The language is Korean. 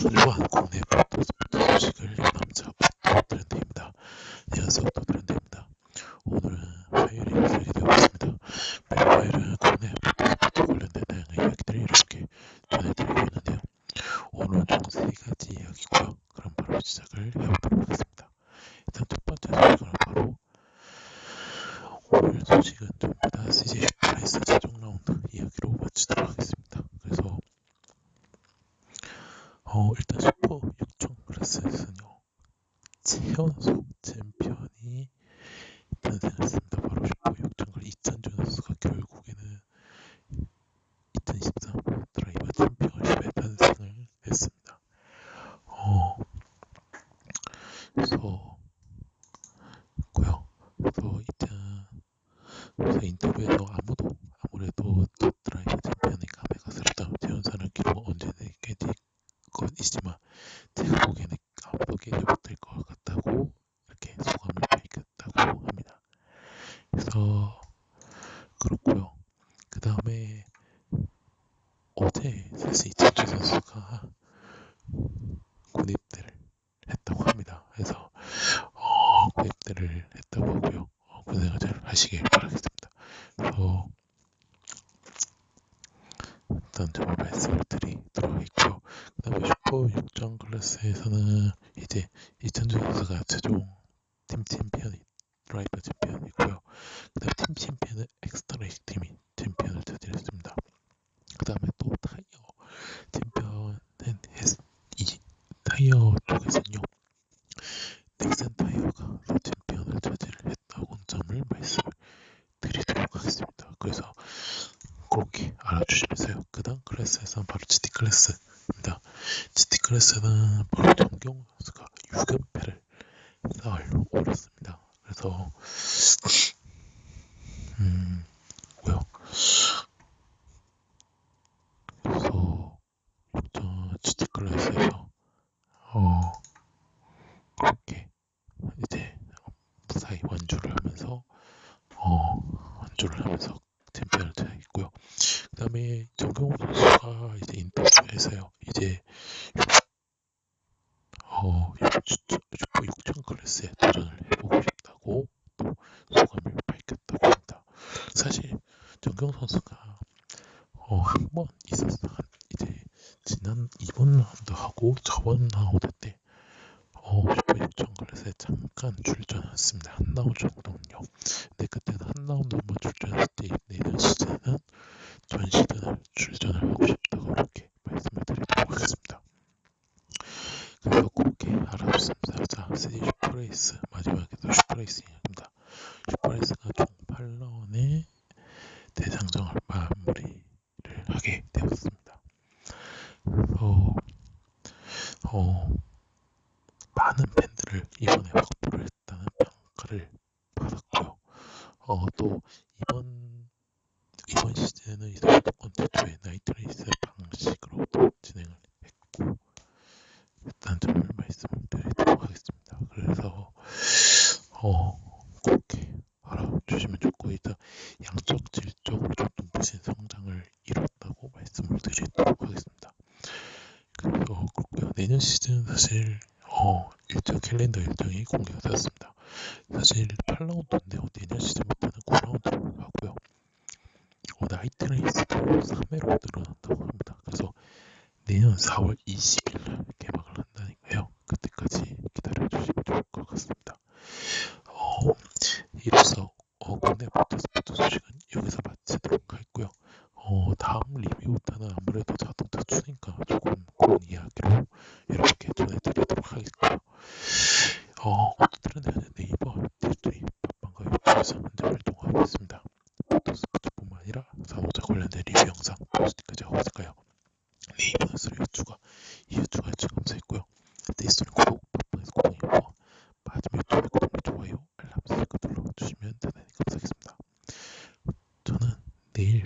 한주간 국내 모터스포츠 소식을 남자 부터 트렌드입니다. 이어서부터 트렌드입니다. 오늘은 화요일이 시작이 되고 있습니다. 매일 화요일은 국내 모터스포츠 관련된 다양한 이야기들을 이렇게 전해드리고 있는데요. 오늘은 총세 가지 이야기고요. 그럼 바로 시작을 해보도록 하겠습니다. 일단 첫 번째 소식은 바로 오늘 소식은 전부 다 CJ 슈퍼레이스 최종 라운드 이야기로 마치도록 하겠습니다. 그래서 어 일단 슈퍼 6천 클래스에서는요 최연소 챔피언이 탄생했습니다. 바로 슈퍼 6천 클 이찬준 선수가 결국에는 2023 드라이버 챔피언십에 탄생을 했습니다. 어 그래서 고요. 그래서 일단 그래서 인터뷰에서 아무도 아무래도 첫 드라이버 챔피언의 감회가 새롭다. 재현사는 기록 언제나 깨질 것이지만 제가 보기에는 못할 것 같다고 이렇게 소감을 밝혔다고 합니다. 그래서 그렇고요. 그 다음에 어제 사실 이찬주 선수가 군입대를 했다고 합니다. 그래서 어, 군입대를 했다고 하고요. 어, 고생을 잘 하시길 바라겠습니다. 그래서 일단 정말 말씀을 드리도록 하겠고요. 그 다음에 슈퍼 6점 클래스에서는 이제 이찬주 선수가 최종 팀 챔피언이 드라이버 챔피언이고요. 그 다음에 팀 챔피언은 엑스트레이스 팀이 챔피언을 차지했습니다. 그 다음에 또 타이어 챔피언은 헤스, 이 타이어 쪽에서는요. 넥센 타이어가 또 챔피언을 차지를 했다고 점을 말씀을 드리도록 하겠습니다. 그래서 그렇게 알아주시면서요. 그 다음 클래스에서는 바로 GT 클래스 입니다. GT 클래스는 바로 정경 선수가 6연패를 쌓을 올렸습니다. 그래서 음 뭐요? 그래서 저 GT 클래스에서 어 그렇게 이제 무사히 완주를 하면서 어 완주를 하면서 챔피언을 다음에 정경호 선수가 이제 인터뷰에서요. 이제 어 슈퍼 6천 클래스에 도전을 해보고 싶다고 또 소감을 밝혔다고 합니다. 사실 정경 선수가 어, 한 번 있었어. 한- 이제 지난 이번 라운드 하고 저번 라운드 때 어, 슈퍼 6천 클래스에 잠깐 출전했습니다. 한 라운드 정도는요. 근데 그때는 한 라운드만 출전했을 때 내년 시즌은 전 시즌을 출전을 하고 싶다고 이렇게 말씀을 드리도록 하겠습니다. 그래서 그렇게 알아봤습니다. 자, 세디 슈퍼레이스 마지막에도 슈퍼레이스 이야기입니다. 슈퍼레이스가 총 8라운의 대상정을 마무리를 하게 되었습니다. 그래서 어, 많은 팬들을 이번에 확보를 했다는 평가를 받았고요. 어, 또 이번 이번 시즌은 최초의 나이트레이스 방식으로 또 진행을 했고 일단 정말 말씀을 드리도록 하겠습니다. 그래서 어 그렇게 알아주시면 좋고 일단 양적 질적으로 좀 눈부신 성장을 이뤘다고 말씀을 드리도록 하겠습니다. 그래서 그렇고요. 내년 시즌 사실 어 일정 캘린더 일정이 공개가 되었습니다. 사실 8라운드인데요. 내년 시즌부터는 9라운드로 가고요. 어, 나이트 레이스도 3회로 늘어난다고 합니다. 그래서 내년 4월 20일 날 뭐 다음 리뷰 때는 아무래도 자동차 추니까 조금 그런 이야기로 이렇게 전해드리도록 하겠습니다. 어, 네이버, 디스트리, 팟빵과 유튜브에서 현재 활동하고 있습니다. 포토스포츠뿐만 아니라 자동차 관련된 리뷰 영상, 포스팅까지 하고 있을까요? 네이버는 스레이 추가, 이후 추가 검색 있고요. 네, 디스트리 구독, 팟빵에서 구독 이후 마지막 유튜브 구독, 좋아요, 알람 설정 눌러주시면 대단히 감사하겠습니다. 저는 내일